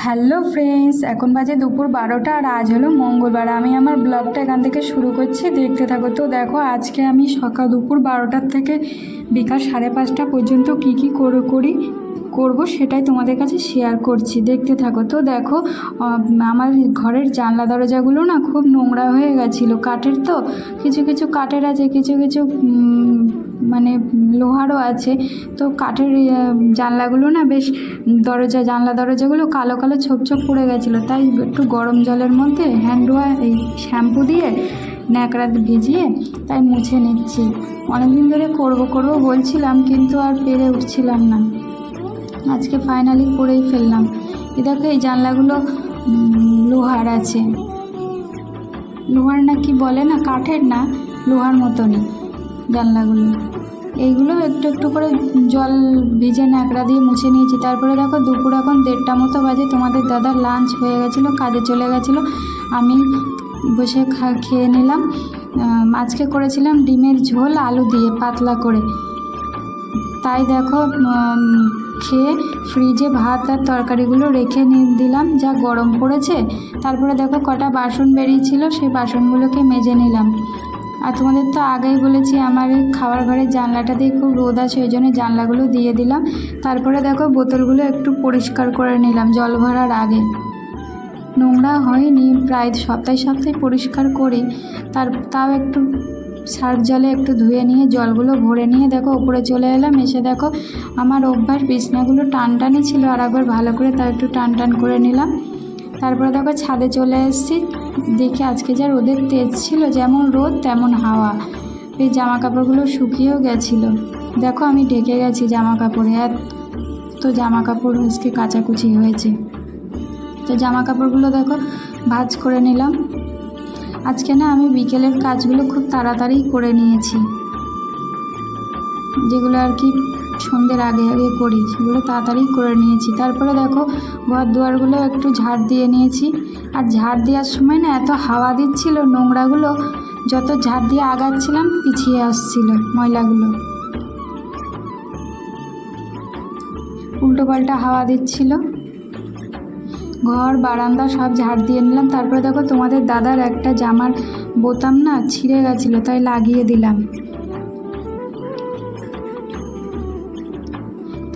Hello friends, এখন বাজে দুপুর বারোটা আর আজ হলো মঙ্গলবার। আমি আমার ব্লগটা এখান থেকে শুরু করছি, দেখতে থাকো তো দেখো আজকে আমি সকাল দুপুর বারোটার থেকে বিকাল সাড়ে পাঁচটা পর্যন্ত কী কী করে করি, করব সেটাই তোমাদের কাছে শেয়ার করছি। দেখতে থাকো তো দেখো আমার ঘরের জানলা দরজাগুলো না খুব নোংরা হয়ে গেছিল, কাঠের তো, কিছু কিছু কাঠের আছে, কিছু কিছু মানে লোহারও আছে। তো কাঠের জানলাগুলো না বেশ দরজা, জানলা দরজাগুলো কালো কালো ছোপ ছোপ পড়ে গেছিল। তাই একটু গরম জলের মধ্যে হ্যান্ড ওয়াশ এই শ্যাম্পু দিয়ে ন্যাকড়া ভিজিয়ে তাই মুছে নিচ্ছি। অনেকদিন ধরে করব করব বলছিলাম কিন্তু আর পেরে উঠছিলাম না। আজকে ফাইনালি করেই ফেললাম। এ দেখো এই জানলাগুলো লোহার আছে। লোহার না কি বলে না, কাঠের না, লোহার মতনই। জানলাগুলো এইগুলো একটু একটু করে জল ভিজে ন্যাকড়া দিয়ে মুছে নিয়েছি। তারপরে দেখো দুপুর এখন দেড়টা মতো বাজে। তোমাদের দাদার লাঞ্চ হয়ে গেছিল, কাজে চলে গেছিল। আমি বসে খেয়ে নিলাম। আজকে করেছিলাম ডিমের ঝোল, আলু দিয়ে পাতলা করে। তাই দেখো খেয়ে ফ্রিজে ভাত আর তরকারিগুলো রেখে দিলাম। যা গরম পড়েছে, তারপরে দেখো কটা বাসন বেরিয়েছিল, সেই বাসনগুলোকে মেজে নিলাম। আর তোমাদের তো আগেই বলেছি, আমার খাবার ঘরের জানলাটা দিয়ে খুব রোদ আছে, ওই জন্য জানলাগুলো দিয়ে দিলাম। তারপরে দেখো বোতলগুলো একটু পরিষ্কার করে নিলাম, জল ভরার আগে। নোংরা হয়নি, প্রায় সপ্তাহে সপ্তাহে পরিষ্কার করি। তার, তাও একটু সার্ফ জলে একটু ধুয়ে নিয়ে জলগুলো ভরে নিয়ে দেখো উপরে চলে এলাম, এসে দেখো আমার অভ্যাস, বিছনাগুলো টান টানই ছিল, আর একবার ভালো করে তার একটু টান টান করে নিলাম। তারপরে দেখো ছাদে চলে এসেছি। দেখি আজকে যা রোদের তেজ ছিল, যেমন রোদ, তেমন হাওয়া। এই জামা কাপড়গুলো শুকিয়েও গেছিল। দেখো, আমি ঢেকে গেছি জামা কাপড়ে এত তো জামা কাপড় আজকে কাচাকুচি হয়েছে। তো জামা কাপড়গুলো দেখো, ভাঁজ করে নিলাম। আজকে না, আমি বিকেলের কাজগুলো খুব তাড়াতাড়ি করে নিয়েছি। যেগুলো আর কি সন্ধ্যের আগে আগে করি, সেগুলো তাড়াতাড়ি করে নিয়েছি। তারপরে দেখো, ঘর দুয়ারগুলো একটু ঝাড় দিয়ে নিয়েছি। আর ঝাড় দেওয়ার সময় না এত হাওয়া দিচ্ছিল, নোংরাগুলো যত ঝাড় দিয়ে আগাচ্ছিলাম, পিছিয়ে আসছিল ময়লাগুলো। উল্টো পাল্টা হাওয়া দিচ্ছিল। ঘর, বারান্দা সব ঝাড় দিয়ে নিলাম। তারপরে দেখো, তোমাদের দাদার একটা জামার বোতাম না ছিঁড়ে গেছিল, তাই লাগিয়ে দিলাম।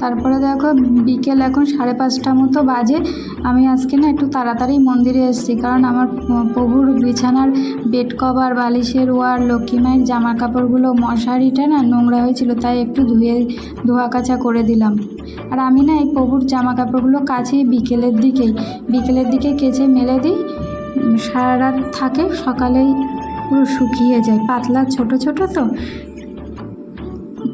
তারপরে দেখো বিকেল এখন সাড়ে পাঁচটা মতো বাজে। আমি আজকে না একটু তাড়াতাড়ি মন্দিরে এসেছি, কারণ আমার প্রভুর বিছানার বেড কভার, বালিশের ওয়ার, লক্ষ্মী মায়ের জামা কাপড়গুলো মশারিটা না নোংরা হয়েছিল, তাই একটু ধুয়ে, ধোয়া কাচা করে দিলাম। আর আমি না এই প্রভুর জামা কাপড়গুলো কাছি বিকেলের দিকেই। বিকেলের দিকে কেচে মেলে দিই সারা রাত থাকে, সকালেই পুরো শুকিয়ে যায়। পাতলা, ছোট ছোট তো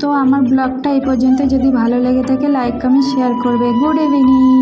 তো আমার ব্লগটা এই পর্যন্ত। যদি ভালো লেগে থাকে লাইক কমেন্ট শেয়ার করবে। Good evening